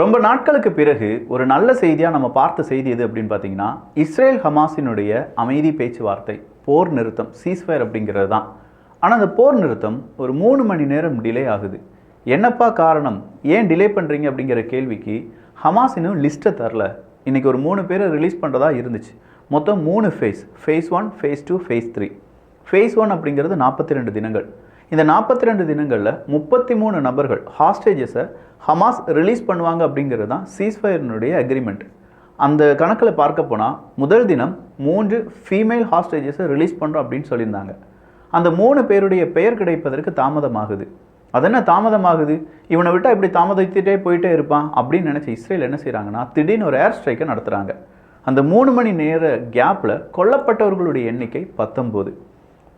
ரொம்ப நாட்களுக்கு பிறகு ஒரு நல்ல செய்தியாக நம்ம பார்த்த செய்தி எது அப்படின்னு பார்த்தீங்கன்னா இஸ்ரேல் ஹமாஸினுடைய அமைதி பேச்சுவார்த்தை போர் நிறுத்தம் சீஸ்ஃபயர் அப்படிங்கிறது தான். ஆனால் அந்த போர் நிறுத்தம் ஒரு மூணு மணி நேரம் டிலே ஆகுது. என்னப்பா காரணம்? ஏன் டிலே பண்ணுறீங்க அப்படிங்கிற கேள்விக்கு ஹமாஸ் இன்னும் லிஸ்ட்டை தரல. இன்றைக்கி ஒரு மூணு பேரை ரிலீஸ் பண்ணுறதா இருந்துச்சு. மொத்தம் மூணு phase phase one phase two phase three phase one அப்படிங்கிறது நாற்பத்தி ரெண்டு தினங்கள். இந்த நாற்பத்தி ரெண்டு தினங்களில் முப்பத்தி மூணு நபர்கள் ஹாஸ்டேஜஸை ஹமாஸ் ரிலீஸ் பண்ணுவாங்க அப்படிங்கிறது தான் சீஸ்ஃபயர்னுடைய அக்ரிமெண்ட் அந்த கணக்கில் பார்க்க போனால் முதல் தினம் மூன்று ஃபீமேல் ஹாஸ்டேஜஸை ரிலீஸ் பண்ணுறோம் அப்படின்னு சொல்லியிருந்தாங்க. அந்த மூணு பேருடைய பெயர் கிடைப்பதற்கு தாமதமாகுது. அது என்ன தாமதமாகுது? இவனை விட்டால் இப்படி தாமதித்துட்டே போயிட்டே இருப்பான் அப்படின்னு நினச்ச இஸ்ரேல் என்ன செய்கிறாங்கன்னா திடீர்னு ஒரு ஏர் ஸ்ட்ரைக்கை நடத்துகிறாங்க அந்த மூணு மணி நேர கேப்பில் கொல்லப்பட்டவர்களுடைய எண்ணிக்கை பத்தொம்போது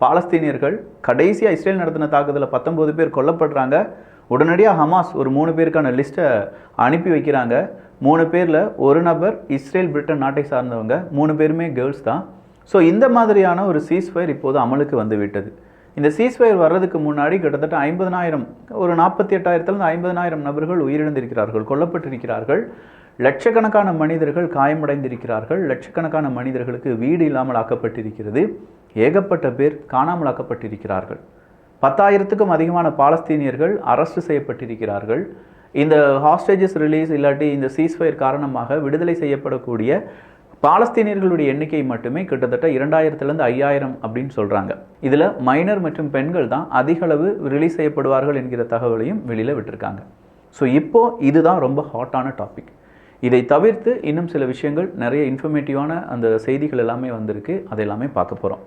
பாலஸ்தீனியர்கள் கடைசியாக இஸ்ரேல் நடத்தின தாக்குதலில் பத்தொம்போது பேர் கொல்லப்படுறாங்க. உடனடியாக ஹமாஸ் ஒரு மூணு பேருக்கான லிஸ்ட்டை அனுப்பி வைக்கிறாங்க. மூணு பேரில் ஒரு நபர் இஸ்ரேல் பிரிட்டன் நாட்டை சார்ந்தவங்க. மூணு பேருமே கேர்ள்ஸ் தான். ஸோ இந்த மாதிரியான ஒரு சீஸ்ஃபயர் இப்போது அமலுக்கு வந்துவிட்டது. இந்த சீஸ்ஃபயர் வர்றதுக்கு முன்னாடி கிட்டத்தட்ட ஐம்பதனாயிரம் ஒரு நாற்பத்தி எட்டாயிரத்துலேருந்து ஐம்பதனாயிரம் நபர்கள் உயிரிழந்திருக்கிறார்கள் கொல்லப்பட்டிருக்கிறார்கள். லட்சக்கணக்கான மனிதர்கள் காயமடைந்திருக்கிறார்கள். லட்சக்கணக்கான மனிதர்களுக்கு வீடு இல்லாமல் ஆக்கப்பட்டிருக்கிறது. ஏகப்பட்ட பேர் காணாமலாக்கப்பட்டிருக்கிறார்கள். பத்தாயிரத்துக்கும் அதிகமான பாலஸ்தீனியர்கள் அரெஸ்ட் செய்யப்பட்டிருக்கிறார்கள். இந்த ஹாஸ்டேஜஸ் ரிலீஸ் இல்லாட்டி இந்த சீஸ்ஃபயர் காரணமாக விடுதலை செய்யப்படக்கூடிய பாலஸ்தீனியர்களுடைய எண்ணிக்கை மட்டுமே கிட்டத்தட்ட இரண்டாயிரத்துலேருந்து ஐயாயிரம் அப்படின்னு சொல்கிறாங்க இதில் மைனர் மற்றும் பெண்கள் தான் அதிகளவு ரிலீஸ் செய்யப்படுவார்கள் என்கிற தகவலையும் வெளியில் விட்டுருக்காங்க. ஸோ இப்போ இதுதான் ரொம்ப ஹாட்டான டாபிக் இதை தவிர்த்து இன்னும் சில விஷயங்கள் நிறைய இன்ஃபர்மேட்டிவான அந்த செய்திகள் எல்லாமே வந்திருக்கு. அதை எல்லாமே பார்க்க போகிறோம்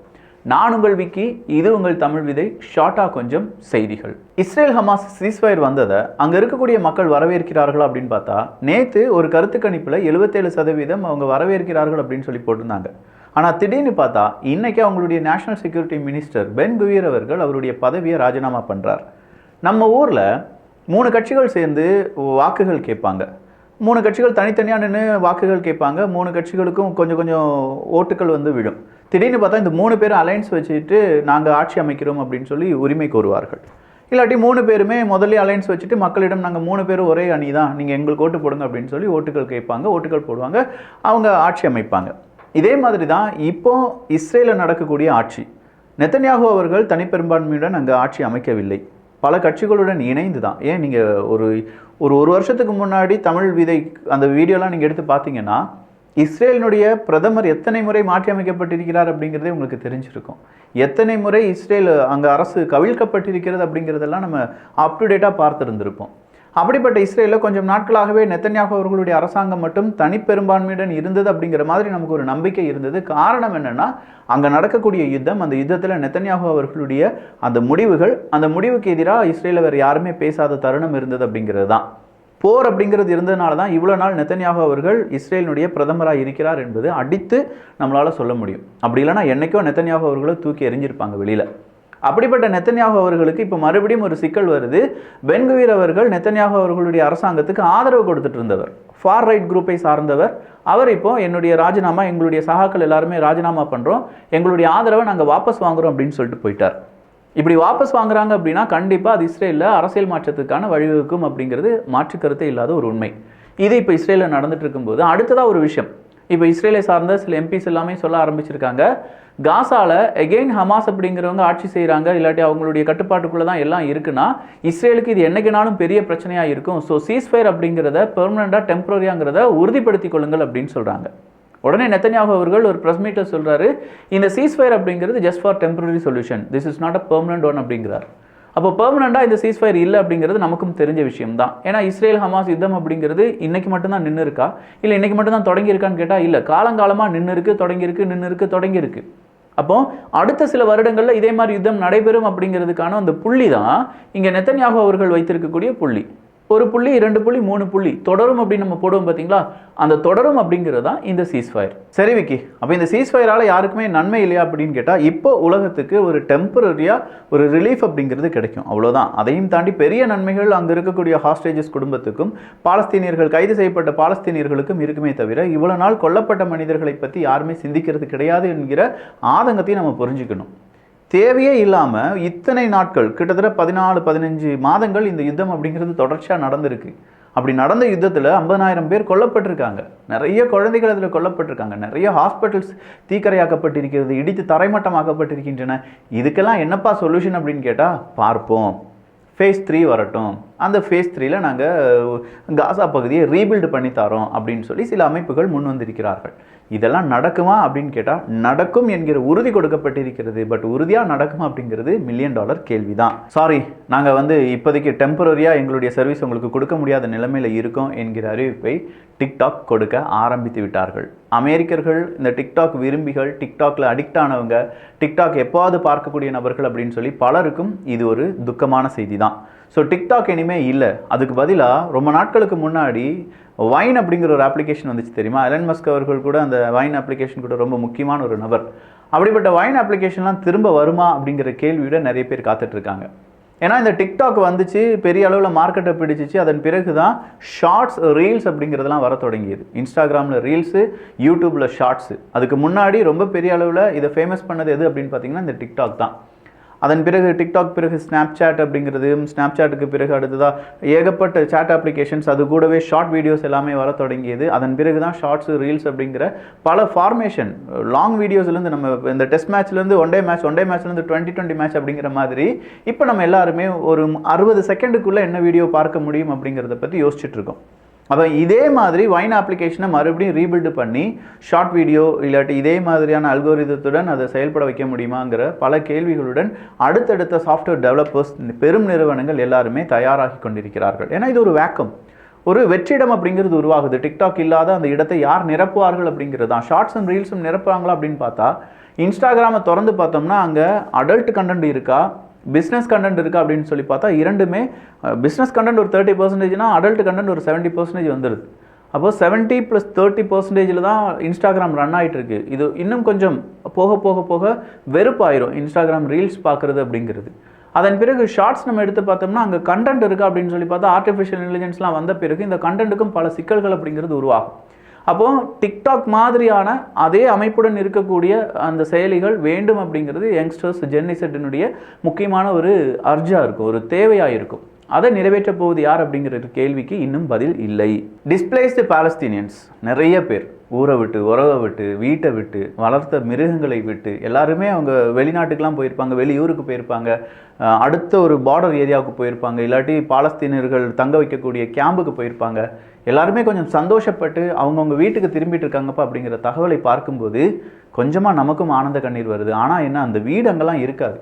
நான் உங்கள் விக்கி இது உங்கள் தமிழ் விதை ஷார்ட்டாக கொஞ்சம் செய்திகள். இஸ்ரேல் ஹமாஸ் சீஸ்ஃபயர் வந்ததை அங்கே இருக்கக்கூடிய மக்கள் வரவேற்கிறார்கள் அப்படின்னு பார்த்தா நேற்று ஒரு கருத்து கணிப்பில் எழுபத்தேழு சதவீதம் அவங்க வரவேற்கிறார்கள் அப்படின்னு சொல்லி போட்டிருந்தாங்க. ஆனால் திடீர்னு பார்த்தா இன்றைக்கி அவங்களுடைய national security minister Ben Gvir அவர்கள் அவருடைய பதவியை ராஜினாமா பண்ணுறார் நம்ம ஊரில் மூணு கட்சிகள் சேர்ந்து வாக்குகள் கேட்பாங்க. மூணு கட்சிகள் தனித்தனியாக நின்று வாக்குகள் கேட்பாங்க. மூணு கட்சிகளுக்கும் கொஞ்சம் கொஞ்சம் ஓட்டுகள் வந்து விழும். திடீர்னு பார்த்தா இந்த மூணு பேரும் அலைன்ஸ் வச்சுட்டு நாங்கள் ஆட்சி அமைக்கிறோம் அப்படின்னு சொல்லி உரிமை கோருவார்கள். இல்லாட்டி மூணு பேருமே முதல்ல அலைன்ஸ் வச்சுட்டு மக்களிடம் நாங்கள் மூணு பேரும் ஒரே அணி தான் நீங்கள் எங்களுக்கு ஓட்டு போடுங்க அப்படின்னு சொல்லி ஓட்டுகள் கேட்பாங்க ஓட்டுகள் போடுவாங்க அவங்க ஆட்சி அமைப்பாங்க. இதே மாதிரி தான் இப்போ இஸ்ரேலில் நடக்கக்கூடிய ஆட்சி. நெத்தன்யாகு அவர்கள் தனிப்பெரும்பான்மையுடன் அங்கே ஆட்சி அமைக்கவில்லை. பல கட்சிகளுடன் இணைந்து தான் ஏன் நீங்கள் ஒரு ஒரு ஒரு வருஷத்துக்கு முன்னாடி தமிழ் விதை அந்த வீடியோலாம் நீங்கள் எடுத்து பார்த்தீங்கன்னா இஸ்ரேலினுடைய பிரதமர் எத்தனை முறை மாற்றியமைக்கப்பட்டிருக்கிறார் அப்படிங்கிறதே உங்களுக்கு தெரிஞ்சிருக்கும். எத்தனை முறை இஸ்ரேல் அங்கே அரசு கவிழ்க்கப்பட்டிருக்கிறது அப்படிங்கிறதெல்லாம் நம்ம அப் டு டேட்டாக பார்த்துருந்துருப்போம். அப்படிப்பட்ட இஸ்ரேலில் கொஞ்சம் நாட்களாகவே நெத்தன்யாகு அவர்களுடைய அரசாங்கம் மட்டும் தனிப்பெரும்பான்மையுடன் இருந்தது அப்படிங்கிற மாதிரி நமக்கு ஒரு நம்பிக்கை இருந்தது. காரணம் என்னென்னா அங்கே நடக்கக்கூடிய யுத்தம் அந்த யுத்தத்தில் நெத்தன்யாகு அவர்களுடைய அந்த முடிவுகள் அந்த முடிவுக்கு எதிராக இஸ்ரேலில் வேறு யாருமே பேசாத தருணம் இருந்தது அப்படிங்கிறது தான் போர் அப்படிங்கிறது இருந்ததுனால தான் இவ்வளோ நாள் நெத்தன்யாகு அவர்கள் இஸ்ரேலினுடைய பிரதமராக இருக்கிறார் என்பது அடித்து நம்மளால் சொல்ல முடியும். அப்படி இல்லைனா என்றைக்கோ நெத்தன்யாகு அவர்களை தூக்கி எறிஞ்சிருப்பாங்க வெளியில். அப்படிப்பட்ட நெத்தன்யாகு அவர்களுக்கு இப்போ மறுபடியும் ஒரு சிக்கல் வருது. பென்குவீர் அவர்கள் நெத்தன்யாகு அவர்களுடைய அரசாங்கத்துக்கு ஆதரவு கொடுத்துட்டு இருந்தவர். ஃபார் ரைட் குரூப்பை சார்ந்தவர். அவர் இப்போ என்னுடைய ராஜினாமா எங்களுடைய சகாக்கள் எல்லாருமே ராஜினாமா பண்ணுறோம் எங்களுடைய ஆதரவை நாங்கள் வாபஸ் வாங்குறோம் அப்படின்னு சொல்லிட்டு போயிட்டார். இப்படி வாபஸ் வாங்குறாங்க அப்படின்னா கண்டிப்பாக அது இஸ்ரேலில் அரசியல் மாற்றத்துக்கான வழிவகுக்கும் அப்படிங்கிறது மாற்று கருத்தே இல்லாத ஒரு உண்மை. இது இப்போ இஸ்ரேலில் நடந்துட்டு இருக்கும்போது அடுத்ததாக ஒரு விஷயம். இப்போ இஸ்ரேலை சார்ந்த சில எம்பிஸ் எல்லாமே சொல்ல ஆரம்பிச்சிருக்காங்க. காசாவில் எகெயின் ஹமாஸ் அப்படிங்கிறவங்க ஆட்சி செய்கிறாங்க இல்லாட்டி அவங்களுடைய கட்டுப்பாட்டுக்குள்ளே தான் எல்லாம் இருக்குன்னா இஸ்ரேலுக்கு இது என்னைக்குனாலும் பெரிய பிரச்சனையாக இருக்கும். ஸோ சீஸ்ஃபயர் அப்படிங்கிறத பெர்மனண்ட்டாக டெம்பரரியாங்கிறத உறுதிப்படுத்திக் கொள்ளுங்கள் அப்படின்னு சொல்கிறாங்க உடனே நெத்தன்யாகு அவர்கள் ஒரு ப்ரெஸ் மீட்டில் சொல்கிறாரு இந்த சீஸ்ஃபயர் அப்படிங்கிறது just for temporary solution this is not a permanent one அப்படிங்கிறார். அப்போ பெர்மனண்டாக இந்த சீஸ்ஃபயர் இல்லை அப்படிங்கிறது நமக்கும் தெரிஞ்ச விஷயம் தான் ஏன்னா இஸ்ரேல் ஹமாஸ் யுத்தம் அப்படிங்கிறது இன்னைக்கு மட்டும்தான் நின்று இருக்கா? இல்லை இன்னைக்கு மட்டும்தான் தொடங்கியிருக்கான்னு கேட்டால் இல்லை. காலங்காலமாக நின்று இருக்கு தொடங்கியிருக்கு நின்று இருக்கு தொடங்கியிருக்கு அப்போ அடுத்த சில வருடங்களில் இதே மாதிரி யுத்தம் நடைபெறும் அப்படிங்கிறதுக்கான அந்த புள்ளி தான் இங்கே நெத்தன்யாகு அவர்கள் வைத்திருக்கக்கூடிய புள்ளி. ஒரு புள்ளி இரண்டு புள்ளி மூணு புள்ளி. தொடரும் அப்படின்னு நம்ம போடுவோம் பார்த்தீங்களா அந்த தொடரும் அப்படிங்கிறது தான் இந்த சீஸ்ஃபயர் சரி விக்கி. அப்போ இந்த சீஸ்ஃபயரால் யாருக்குமே நன்மை இல்லையா அப்படின்னு கேட்டால் இப்போ உலகத்துக்கு ஒரு டெம்பரரியாக ஒரு ரிலீஃப் அப்படிங்கிறது கிடைக்கும். அவ்வளோதான் அதையும் தாண்டி பெரிய நன்மைகள் அங்கே இருக்கக்கூடிய ஹாஸ்டேஜஸ் குடும்பத்துக்கும் பாலஸ்தீனியர்கள் கைது செய்யப்பட்ட பாலஸ்தீனியர்களுக்கும் இருக்குமே தவிர இவ்வளோ நாள் கொல்லப்பட்ட மனிதர்களை பற்றி யாருமே சிந்திக்கிறது கிடையாது என்கிற ஆதங்கத்தையும் நம்ம புரிஞ்சுக்கணும். தேவையே இல்லாமல் இத்தனை நாட்கள் கிட்டத்தட்ட பதினாலு பதினஞ்சு மாதங்கள் இந்த யுத்தம் அப்படிங்கிறது தொடர்ச்சியாக நடந்திருக்கு. அப்படி நடந்த யுத்தத்தில் ஐம்பதாயிரம் பேர் கொல்லப்பட்டிருக்காங்க. நிறைய குழந்தைகள் அதில் கொல்லப்பட்டிருக்காங்க. நிறைய ஹாஸ்பிட்டல்ஸ் தீக்கரையாக்கப்பட்டிருக்கிறது இடித்து தரைமட்டமாக்கப்பட்டிருக்கின்றன. இதுக்கெல்லாம் என்னப்பா சொல்யூஷன் அப்படின்னு கேட்டால் பார்ப்போம். ஃபேஸ் த்ரீ வரட்டும். அந்த ஃபேஸ் த்ரீல நாங்கள் காசா பகுதியை ரீபில்டு பண்ணி தரோம் அப்படின்னு சொல்லி சில அமைப்புகள் முன் வந்திருக்கிறார்கள். இதெல்லாம் நடக்குமா அப்படின்னு கேட்டால் நடக்கும் என்கிற உறுதி கொடுக்கப்பட்டிருக்கிறது. பட் உறுதியாக நடக்குமா அப்படிங்கிறது மில்லியன் டாலர் கேள்வி தான் சாரி நாங்கள் வந்து இப்போதைக்கு டெம்பரரியாக எங்களுடைய சர்வீஸ் உங்களுக்கு கொடுக்க முடியாத நிலைமையில் இருக்கோம் என்கிற அறிவிப்பை டிக்டாக் கொடுக்க ஆரம்பித்து விட்டார்கள். அமெரிக்கர்கள் இந்த டிக்டாக் விரும்பிகள் டிக்டாக்ல அடிக்ட் ஆனவங்க டிக்டாக் எப்போவாது பார்க்கக்கூடிய நபர்கள் அப்படின்னு சொல்லி பலருக்கும் இது ஒரு துக்கமான செய்தி தான் ஸோ டிக்டாக் இனிமேல் இல்லை. அதுக்கு பதிலாக ரொம்ப நாட்களுக்கு முன்னாடி வைன் அப்படிங்கிற ஒரு அப்ளிகேஷன் வந்துச்சு தெரியுமா? எலன் மஸ்க் அவர்கள் கூட அந்த வைன் அப்ளிகேஷன் கூட ரொம்ப முக்கியமான ஒரு நபர். அப்படிப்பட்ட வைன் அப்ளிகேஷன்லாம் திரும்ப வருமா அப்படிங்கிற கேள்வியோட நிறைய பேர் காத்துட்ருக்காங்க ஏன்னா இந்த டிக்டாக் வந்துச்சு பெரிய அளவில் மார்க்கெட்டை பிடிச்சிச்சு. அதன் பிறகு தான் ஷார்ட்ஸ் ரீல்ஸ் அப்படிங்கிறதெல்லாம் வர தொடங்கியது. இன்ஸ்டாகிராமில் ரீல்ஸு யூடியூப்பில் ஷார்ட்ஸு அதுக்கு முன்னாடி ரொம்ப பெரிய அளவில் இதை ஃபேமஸ் பண்ணது எது அப்படின்னு பார்த்தீங்கன்னா இந்த டிக்டாக் தான். அதன் பிறகு டிக்டாக் பிறகு ஸ்னாப் சாட் அப்படிங்கிறது ஸ்னாப் சாட்டுக்கு பிறகு அடுத்ததாக ஏகப்பட்ட சாட் அப்ளிகேஷன்ஸ் அது கூடவே ஷார்ட் வீடியோஸ் எல்லாமே வர தொடங்கியது. அதன் பிறகு தான் ஷார்ட்ஸ் ரீல்ஸ் அப்படிங்கிற பல ஃபார்மேஷன் லாங் வீடியோஸ்லேருந்து நம்ம இந்த test மேட்ச்லேருந்து one day match one day மேட்ச்லேருந்து twenty twenty match அப்படிங்கிற மாதிரி இப்போ நம்ம எல்லாருமே ஒரு அறுபது செகண்டுக்குள்ளே என்ன வீடியோ பார்க்க முடியும் அப்படிங்கிறத பற்றி யோசிச்சுட்ருக்கோம் இருக்கோம். அப்போ இதே மாதிரி வைன் அப்ளிகேஷனை மறுபடியும் ரீபில்டு பண்ணி ஷார்ட் வீடியோ இல்லாட்டி இதே மாதிரியான அல்கோரிதத்துடன் அதை செயல்பட வைக்க முடியுமாங்கிற பல கேள்விகளுடன் அடுத்தடுத்த சாஃப்ட்வேர் டெவலப்பர்ஸ் பெரும் நிறுவனங்கள் எல்லாருமே தயாராகி கொண்டிருக்கிறார்கள். ஏன்னா இது ஒரு வேக்கம் ஒரு வெற்றிடம் அப்படிங்கிறது உருவாகுது. டிக்டாக் இல்லாத அந்த இடத்தை யார் நிரப்புவார்கள் அப்படிங்கிறது தான் ஷார்ட்ஸ் அண்ட் ரீல்ஸும் நிரப்புறாங்களா அப்படின்னு பார்த்தா இன்ஸ்டாகிராமை திறந்து பார்த்தோம்னா அங்கே அடல்ட் கண்டென்ட் இருக்கா? பிஸ்னஸ் கண்டென்ட் இருக்குது அப்படின்னு சொல்லி பார்த்தா இரண்டுமே பிஸ்னஸ் கண்டென்ட் ஒரு தேர்ட்டி பர்சன்டேஜ்னா அடல்ட் கண்டென்ட் ஒரு செவன்ட்டி பர்சன்டேஜ் வந்துடுது அப்போ செவன்ட்டி ப்ளஸ் தேர்ட்டி பர்சன்டேஜில் தான் இன்ஸ்டாகிராம் ரன் ஆகிட்டு இருக்கு இது இன்னும் கொஞ்சம் போக போக போக வெறுப்பாயிரும் இன்ஸ்டாகிராம் ரீல்ஸ் பார்க்குறது அப்படிங்கிறது. அதன் பிறகு ஷார்ட்ஸ் நம்ம எடுத்து பார்த்தோம்னா அங்கே கண்டென்ட் இருக்குது அப்படின்னு சொல்லி பார்த்தா ஆர்டிஃபிஷியல் இன்டெலிஜென்ஸ்லாம் வந்த பிறகு இந்த கண்டென்ட்டுக்கும் பல சிக்கல்கள் அப்படிங்கிறது உருவாகும். அப்போ டிக்டாக் மாதிரியான அதே அமைப்புடன் இருக்கக்கூடிய அந்த செயலிகள் வேண்டும் அப்படிங்கிறது யங்ஸ்டர்ஸ் ஜென்னிசெட்டினுடைய முக்கியமான ஒரு அர்ஜா இருக்கும் ஒரு தேவையாக இருக்கும். அதை நிறைவேற்ற போவது யார் அப்படிங்கிற கேள்விக்கு இன்னும் பதில் இல்லை. டிஸ்பிளேஸ்டு பாலஸ்தீனியன்ஸ் நிறைய பேர். ஊரை விட்டு உறவை விட்டு வீட்டை விட்டு வளர்த்த மிருகங்களை விட்டு எல்லாருமே அவங்க வெளிநாட்டுக்கெலாம் போயிருப்பாங்க வெளியூருக்கு போயிருப்பாங்க அடுத்த ஒரு பார்டர் ஏரியாவுக்கு போயிருப்பாங்க இல்லாட்டி பாலஸ்தீனர்கள் தங்க வைக்கக்கூடிய கேம்புக்கு போயிருப்பாங்க. எல்லாருமே கொஞ்சம் சந்தோஷப்பட்டு அவங்கவுங்க வீட்டுக்கு திரும்பிட்டு இருக்காங்கப்பா அப்படிங்கிற தகவலை பார்க்கும்போது கொஞ்சமாக நமக்கும் ஆனந்த கண்ணீர் வருது. ஆனால் என்ன அந்த வீடு அங்கெல்லாம் இருக்காது.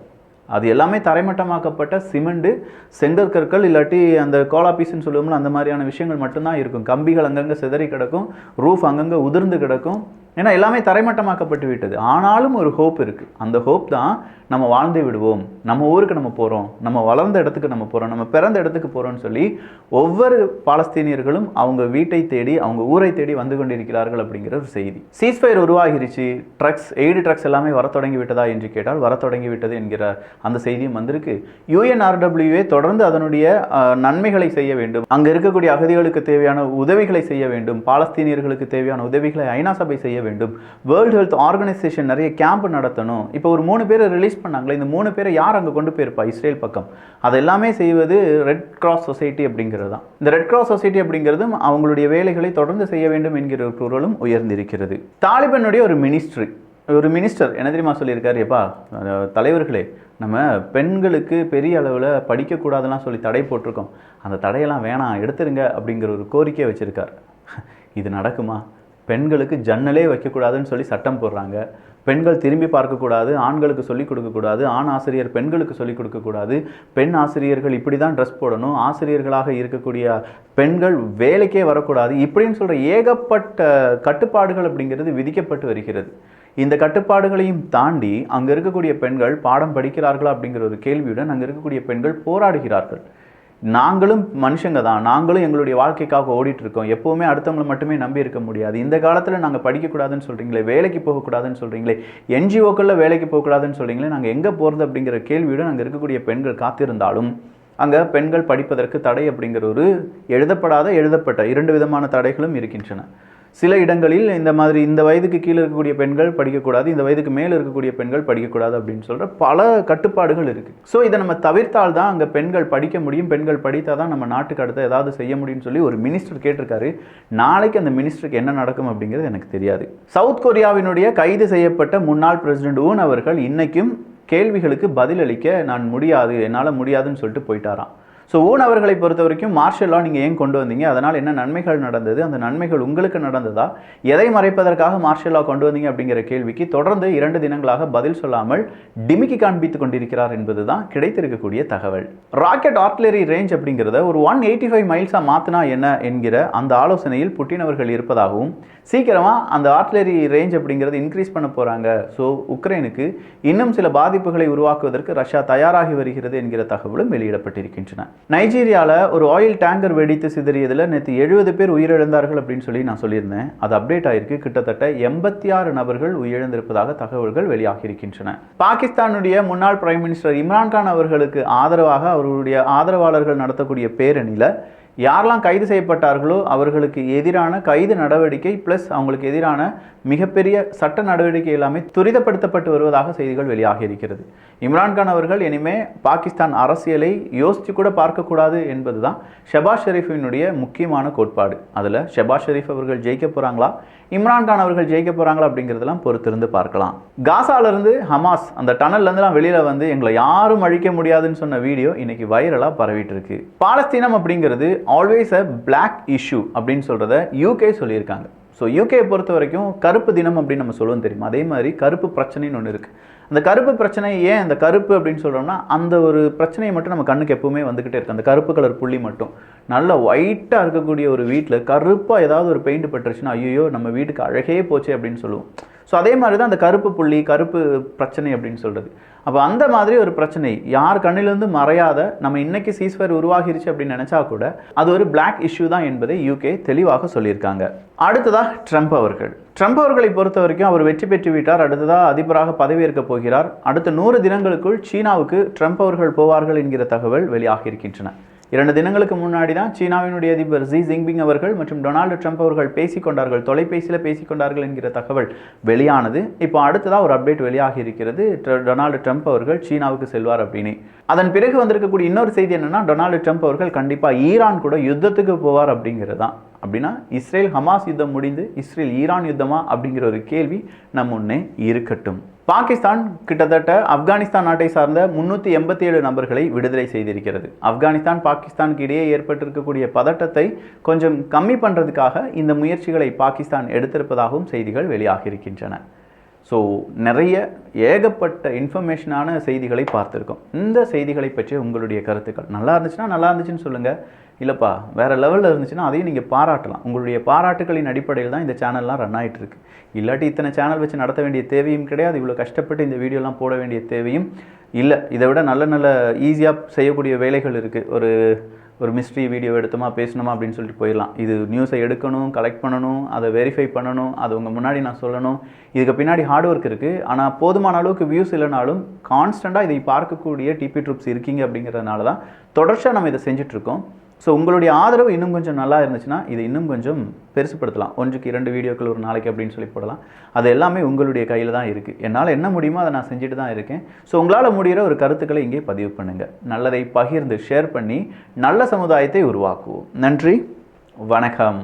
அது எல்லாமே தரைமட்டமாக்கப்பட்ட சிமெண்டு செங்கற்கற்கள் இல்லாட்டி அந்த கோலாபீஸ்ன்னு சொல்லுவோம்ல அந்த மாதிரியான விஷயங்கள் மட்டும்தான் இருக்கும். கம்பிகள் அங்கங்கே சிதறி கிடக்கும் ரூஃப் அங்கங்கே உதிர்ந்து கிடக்கும். ஏன்னா எல்லாமே தரைமட்டமாக்கப்பட்டு விட்டது. ஆனாலும் ஒரு ஹோப் இருக்குது அந்த ஹோப் தான் நம்ம வாழ்ந்து விடுவோம். நம்ம ஊருக்கு நம்ம போகிறோம் நம்ம வளர்ந்த இடத்துக்கு நம்ம போகிறோம் நம்ம பிறந்த இடத்துக்கு போகிறோம்னு சொல்லி ஒவ்வொரு பாலஸ்தீனியர்களும் அவங்க வீட்டை தேடி அவங்க ஊரை தேடி வந்து கொண்டிருக்கிறார்கள் அப்படிங்கிற ஒரு செய்தி. சீஸ்ஃபயர் உருவாகிருச்சு. ட்ரக்ஸ் எய்டு ட்ரக்ஸ் எல்லாமே வர தொடங்கி விட்டதா என்று கேட்டால் வர தொடங்கி விட்டது என்கிற அந்த செய்தியும் வந்திருக்கு. யூஎன்ஆர்டபிள்யூஏ தொடர்ந்து அதனுடைய நன்மைகளை செய்ய வேண்டும். அங்கே இருக்கக்கூடிய அகதிகளுக்கு தேவையான உதவிகளை செய்ய வேண்டும். பாலஸ்தீனியர்களுக்கு தேவையான உதவிகளை ஐநா சபை செய்ய வேண்டும். வேர்ல்டு ஹெல்த் ஆர்கனைசேஷன் நிறைய கேம்ப் நடத்தணும். இப்போ ஒரு மூணு பேரை ரிலீஸ் பண்ணாங்களே இந்த மூணு பேரை யார் அங்கே கொண்டு போயிருப்பா? இஸ்ரேல் பக்கம். அதெல்லாமே செய்வது ரெட் கிராஸ் சொசைட்டி அப்படிங்கிறது தான். இந்த ரெட் கிராஸ் சொசைட்டி அப்படிங்கிறதும் அவங்களுடைய வேலைகளை தொடர்ந்து செய்ய வேண்டும் என்கிற ஒரு குரலும் உயர்ந்திருக்கிறது. தாலிபனுடைய ஒரு மினிஸ்ட்ரி ஒரு மினிஸ்டர் என்ன தெரியுமா சொல்லியிருக்காரு? எப்பா தலைவர்களே நம்ம பெண்களுக்கு பெரிய அளவில் படிக்கக்கூடாதுலாம் சொல்லி தடை போட்டிருக்கோம். அந்த தடையெல்லாம் வேணாம் எடுத்துருங்க அப்படிங்கிற ஒரு கோரிக்கையை வச்சுருக்கார். இது நடக்குமா? பெண்களுக்கு ஜன்னலே வைக்கக்கூடாதுன்னு சொல்லி சட்டம் போடுறாங்க. பெண்கள் திரும்பி பார்க்கக்கூடாது ஆண்களுக்கு சொல்லிக் கொடுக்கக்கூடாது ஆண் ஆசிரியர் பெண்களுக்கு சொல்லிக் கொடுக்கக்கூடாது. பெண் ஆசிரியர்கள் இப்படி தான் ட்ரெஸ் போடணும். ஆசிரியர்களாக இருக்கக்கூடிய பெண்கள் வேலைக்கே வரக்கூடாது. இப்படின்னு சொல்கிற ஏகப்பட்ட கட்டுப்பாடுகள் அப்படிங்கிறது விதிக்கப்பட்டு வருகிறது. இந்த கட்டுப்பாடுகளையும் தாண்டி அங்கே இருக்கக்கூடிய பெண்கள் பாடம் படிக்கிறார்களா அப்படிங்கிற ஒரு கேள்வியுடன் அங்கே இருக்கக்கூடிய பெண்கள் போராடுகிறார்கள். நாங்களும் மனுஷங்க தான். நாங்களும் எங்களுடைய வாழ்க்கைக்காக ஓடிட்டு இருக்கோம் எப்போவுமே அடுத்தவங்களை மட்டுமே நம்பி இருக்க முடியாது. இந்த காலத்தில் நாங்கள் படிக்கக்கூடாதுன்னு சொல்கிறீங்களே வேலைக்கு போகக்கூடாதுன்னு சொல்கிறீங்களே என்ஜிஓக்களில் வேலைக்கு போகக்கூடாதுன்னு சொல்கிறீங்களே நாங்கள் எங்கே போகிறது அப்படிங்கிற கேள்வியுடன் அங்கே இருக்கக்கூடிய பெண்கள் காத்திருந்தாலும் அங்கே பெண்கள் படிப்பதற்கு தடை அப்படிங்கிற ஒரு எழுதப்படாத எழுதப்பட்ட இரண்டு விதமான தடைகளும் இருக்கின்றன. சில இடங்களில் இந்த மாதிரி இந்த வயதுக்கு கீழே இருக்கக்கூடிய பெண்கள் படிக்கக்கூடாது இந்த வயதுக்கு மேலே இருக்கக்கூடிய பெண்கள் படிக்கக்கூடாது அப்படின்னு சொல்கிற பல கட்டுப்பாடுகள் இருக்குது ஸோ இதை நம்ம தவிர்த்தால் தான் அங்கே பெண்கள் படிக்க முடியும். பெண்கள் படித்தால் தான் நம்ம நாட்டுக்கு அடுத்த ஏதாவது செய்ய முடியும்னு சொல்லி ஒரு மினிஸ்டர் கேட்டிருக்காரு. நாளைக்கு அந்த மினிஸ்டருக்கு என்ன நடக்கும் அப்படிங்கிறது எனக்கு தெரியாது. சவுத் கொரியாவினுடைய கைது செய்யப்பட்ட முன்னாள் பிரசிடென்ட் ஊன் அவர்கள் இன்றைக்கும் கேள்விகளுக்கு பதிலளிக்க நான் முடியாது என்னால் முடியாதுன்னு சொல்லிட்டு போயிட்டாராம். ஸோ ஊன் அவர்களை பொறுத்த வரைக்கும் மார்ஷல் லா நீங்கள் ஏன் கொண்டு வந்தீங்க? அதனால் என்ன நன்மைகள் நடந்தது? அந்த நன்மைகள் உங்களுக்கு நடந்ததா? எதை மறைப்பதற்காக மார்ஷல் லா கொண்டு வந்தீங்க அப்படிங்கிற கேள்விக்கு தொடர்ந்து இரண்டு தினங்களாக பதில் சொல்லாமல் டிமிக்கி காண்பித்துக் கொண்டிருக்கிறார் என்பதுதான் கிடைத்திருக்கக்கூடிய தகவல். ராக்கெட் ஆர்ட்லரி ரேஞ்ச் அப்படிங்கிறத ஒரு ஒன் எயிட்டி ஃபைவ் மைல்ஸாக மாற்றினா என்ன என்கிற அந்த ஆலோசனையில் புட்டின் அவர்கள் இருப்பதாகவும் சீக்கிரமாக அந்த ஆர்ட்லரி ரேஞ்ச் அப்படிங்கிறது இன்க்ரீஸ் பண்ண போகிறாங்க ஸோ உக்ரைனுக்கு இன்னும் சில பாதிப்புகளை உருவாக்குவதற்கு ரஷ்யா தயாராகி வருகிறது என்கிற தகவலும் வெளியிடப்பட்டிருக்கின்றன. நைஜீரியாவில் ஒரு ஆயில் டேங்கர் வெடித்து சிதறியதில் நேற்று எழுபது பேர் உயிரிழந்தார்கள் அப்படின்னு சொல்லி நான் சொல்லியிருந்தேன். அது அப்டேட் ஆயிருக்கு. கிட்டத்தட்ட எண்பத்தி ஆறு நபர்கள் உயிரிழந்திருப்பதாக தகவல்கள் வெளியாகியிருக்கின்றன. பாகிஸ்தானுடைய முன்னாள் பிரைம் மினிஸ்டர் இம்ரான்கான் அவர்களுக்கு ஆதரவாக அவர்களுடைய ஆதரவாளர்கள் நடத்தக்கூடிய பேரணியில் யாரெல்லாம் கைது செய்யப்பட்டார்களோ அவர்களுக்கு எதிரான கைது நடவடிக்கை ப்ளஸ் அவங்களுக்கு எதிரான மிகப்பெரிய சட்ட நடவடிக்கை எல்லாமே துரிதப்படுத்தப்பட்டு வருவதாக செய்திகள் வெளியாகி இருக்கிறது. இம்ரான்கான் அவர்கள் இனிமே பாகிஸ்தான் அரசியலை யோசித்து கூட பார்க்கக்கூடாது என்பது தான் ஷெபாஸ் ஷெரீஃபினுடைய முக்கியமான கோட்பாடு. அதில் ஷபாஸ் ஷெரீஃப் அவர்கள் ஜெயிக்க போகிறாங்களா இம்ரான்கான் அவர்கள் ஜெயிக்க போகிறாங்களா அப்படிங்கிறதெல்லாம் பொறுத்திருந்து பார்க்கலாம். காசாலேருந்து ஹமாஸ் அந்த டனல்லேருந்துலாம் வெளியில் வந்து எங்களை யாரும் அழிக்க முடியாதுன்னு சொன்ன வீடியோ இன்னைக்கு வைரலாக பரவிட்டு இருக்கு. பாலஸ்தீனம் அப்படிங்கிறது ஆல்வேஸ் அ பிளாக் இஷ்யூ அப்படின்னு சொல்கிறத யூகே சொல்லியிருக்காங்க. ஸோ யூகே பொறுத்த வரைக்கும் கருப்பு தினம் அப்படின்னு நம்ம சொல்லுவோம் தெரியுமா? அதே மாதிரி கருப்பு பிரச்சனைன்னு ஒன்று இருக்குது அந்த கருப்பு பிரச்சனை ஏன் அந்த கருப்பு அப்படின்னு சொல்கிறோம்னா அந்த ஒரு பிரச்சனையை மட்டும் நம்ம கண்ணுக்கு எப்பவுமே வந்துக்கிட்டே இருக்குது அந்த கருப்பு கலர் புள்ளி மட்டும். நல்ல ஒயிட்டாக இருக்கக்கூடிய ஒரு வீட்டில் கருப்பாக ஏதாவது ஒரு பெயிண்ட் பட்டுருச்சுன்னா ஐயோ நம்ம வீட்டுக்கு அழகே போச்சு அப்படின்னு சொல்லுவோம். ஸோ அதே மாதிரி தான் அந்த கருப்பு புள்ளி கருப்பு பிரச்சனை அப்படின்னு சொல்கிறது அப்போ அந்த மாதிரி ஒரு பிரச்சனை யார் கண்ணிலிருந்து மறையாத நம்ம இன்னைக்கு சீஸ்ஃபயர் உருவாகிருச்சு அப்படின்னு நினச்சா கூட அது ஒரு பிளாக் இஷ்யூ தான் என்பதை யூகே தெளிவாக சொல்லியிருக்காங்க. அடுத்ததாக ட்ரம்ப் அவர்கள். ட்ரம்ப் அவர்களை பொறுத்த வரைக்கும் அவர் வெற்றி பெற்று விட்டார். அடுத்ததாக அதிபராக பதவியேற்க போகிறார். அடுத்த நூறு தினங்களுக்குள் சீனாவுக்கு ட்ரம்ப் அவர்கள் போவார்கள் என்கிற தகவல் வெளியாகி இருக்கின்றன இரண்டு தினங்களுக்கு முன்னாடி தான் சீனாவினுடைய அதிபர் ஜி ஜிங்பிங் அவர்கள் மற்றும் டொனால்டு ட்ரம்ப் அவர்கள் பேசிக்கொண்டார்கள். தொலைபேசியில் பேசிக்கொண்டார்கள் என்கிற தகவல் வெளியானது. இப்போ அடுத்ததாக ஒரு அப்டேட் வெளியாகி இருக்கிறது. டொனால்டு ட்ரம்ப் அவர்கள் சீனாவுக்கு செல்வார் அப்படின்னு. அதன் பிறகு வந்திருக்கக்கூடிய இன்னொரு செய்தி என்னென்னா டொனால்டு ட்ரம்ப் அவர்கள் கண்டிப்பாக ஈரான் கூட யுத்தத்துக்கு போவார் அப்படிங்கிறது தான் அப்படின்னா இஸ்ரேல் ஹமாஸ் யுத்தம் முடிந்து இஸ்ரேல் ஈரான் யுத்தமா அப்படிங்கிற ஒரு கேள்வி நம் முன்னே இருக்கட்டும். பாகிஸ்தான் கிட்டத்தட்ட ஆப்கானிஸ்தான் நாட்டை சார்ந்த முன்னூற்றி எண்பத்தி ஏழு நபர்களை விடுதலை செய்திருக்கிறது. ஆப்கானிஸ்தான் பாகிஸ்தானுக்கு இடையே ஏற்பட்டிருக்கக்கூடிய பதட்டத்தை கொஞ்சம் கம்மி பண்ணுறதுக்காக இந்த முயற்சிகளை பாகிஸ்தான் எடுத்திருப்பதாகவும் செய்திகள் வெளியாகியிருக்கின்றன. ஸோ நிறைய ஏகப்பட்ட இன்ஃபர்மேஷனான செய்திகளை பார்த்துருக்கோம். இந்த செய்திகளை பற்றி உங்களுடைய கருத்துக்கள் நல்லா இருந்துச்சுன்னா நல்லா இருந்துச்சுன்னு சொல்லுங்கள் இல்லைப்பா வேறு லெவலில் இருந்துச்சுன்னா அதையும் நீங்கள் பாராட்டலாம். உங்களுடைய பாராட்டுகளின் அடிப்படையில் தான் இந்த சேனல்லாம் ரன் ஆகிட்டு இருக்கு. இல்லாட்டி இத்தனை சேனல் வச்சு நடத்த வேண்டிய தேவையும் கிடையாது. இவ்வளோ கஷ்டப்பட்டு இந்த வீடியோலாம் போட வேண்டிய தேவையும் இல்லை. இதை விட நல்ல நல்ல ஈஸியாக செய்யக்கூடிய வேலைகள் இருக்குது ஒரு ஒரு மிஸ்ட்ரி வீடியோ எடுத்தோமா பேசணுமா அப்படின்னு சொல்லிட்டு போயிடலாம். இது நியூஸை எடுக்கணும் கலெக்ட் பண்ணணும் அதை வெரிஃபை பண்ணணும் அது உங்கள் முன்னாடி நான் சொல்லணும். இதுக்கு பின்னாடி ஹார்ட் ஒர்க் இருக்குது ஆனால் போதுமான அளவுக்கு வியூஸ் இல்லைனாலும் கான்ஸ்டண்ட்டாக இதை பார்க்கக்கூடிய டிபி ட்ரூப்ஸ் இருக்கீங்க அப்படிங்கிறதுனால தான் தொடர்ச்சியாக நம்ம இதை செஞ்சிட்ருக்கோம் ஸோ உங்களுடைய ஆதரவு இன்னும் கொஞ்சம் நல்லா இருந்துச்சுன்னா இதை இன்னும் கொஞ்சம் பெருசுப்படுத்தலாம். ஒன்றுக்கு இரண்டு வீடியோக்கள் ஒரு நாளைக்கு அப்படின்னு சொல்லி போடலாம். அது எல்லாமே உங்களுடைய கையில் தான் இருக்குது என்னால் என்ன முடியுமோ அதை நான் செஞ்சுட்டு தான் இருக்கேன். ஸோ உங்களால் முடிகிற ஒரு கருத்துக்களை இங்கே பதிவு பண்ணுங்கள் நல்லதை பகிர்ந்து ஷேர் பண்ணி நல்ல சமுதாயத்தை உருவாக்குவோம். நன்றி. வணக்கம்.